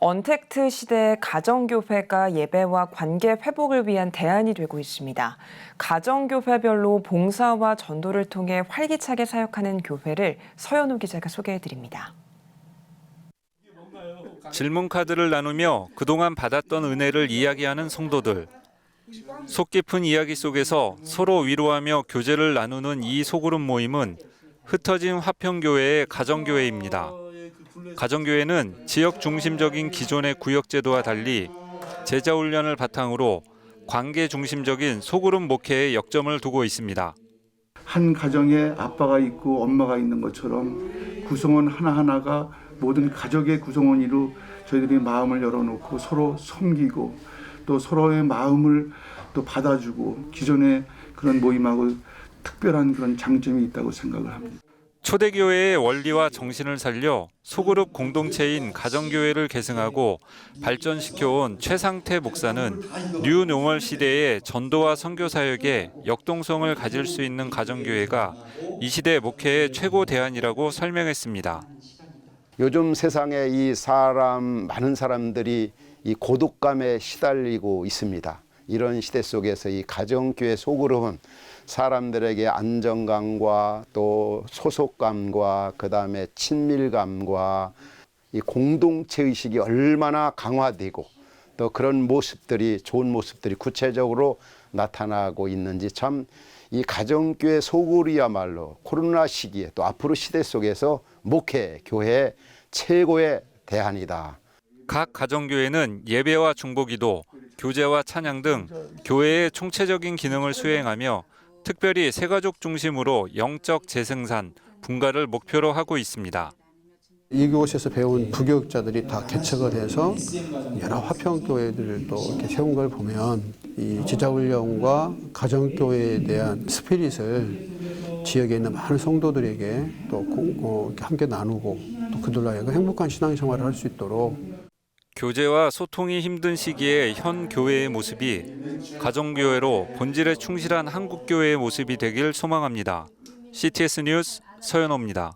언택트 시대 가정교회가 예배와 관계 회복을 위한 대안이 되고 있습니다. 가정교회별로 봉사와 전도를 통해 활기차게 사역하는 교회를 서현우 기자가 소개해드립니다. 질문 카드를 나누며 그동안 받았던 은혜를 이야기하는 성도들. 속 깊은 이야기 속에서 서로 위로하며 교제를 나누는 이 소그룹 모임은 흩어진 화평교회의 가정교회입니다. 가정교회는 지역 중심적인 기존의 구역제도와 달리 제자 훈련을 바탕으로 관계 중심적인 소그룹 목회에 역점을 두고 있습니다. 한 가정에 아빠가 있고 엄마가 있는 것처럼 구성원 하나하나가 모든 가족의 구성원으로 저희들이 마음을 열어놓고 서로 섬기고 또 서로의 마음을 또 받아주고 기존의 그런 모임하고 특별한 그런 장점이 있다고 생각을 합니다. 초대교회의 원리와 정신을 살려 소그룹 공동체인 가정교회를 계승하고 발전시켜온 최상태 목사는 뉴노멀 시대의 전도와 선교 사역에 역동성을 가질 수 있는 가정교회가 이 시대 목회의 최고 대안이라고 설명했습니다. 요즘 세상에 이 사람 많은 사람들이 이 고독감에 시달리고 있습니다. 이런 시대 속에서 이 가정교회 소그룹은 사람들에게 안정감과 또 소속감과 그다음에 친밀감과 이 공동체 의식이 얼마나 강화되고 또 그런 모습들이 좋은 모습들이 구체적으로 나타나고 있는지 참 이 가정교회 소그룹이야말로 코로나 시기에 또 앞으로 시대 속에서 목회 교회 최고의 대안이다. 각 가정교회는 예배와 중보기도, 교제와 찬양 등 교회의 총체적인 기능을 수행하며 특별히 세가족 중심으로 영적 재생산, 분가를 목표로 하고 있습니다. 이곳에서 배운 부교육자들이 다 개척을 해서 여러 화평교회들도 이렇게 세운 걸 보면 이 지자훈련과 가정교회에 대한 스피릿을 지역에 있는 많은 성도들에게 또 함께 나누고 또 그들로 행복한 신앙생활을 할 수 있도록 교제와 소통이 힘든 시기에 현 교회의 모습이 가정교회로 본질에 충실한 한국교회의 모습이 되길 소망합니다. CTS 뉴스 서현호입니다.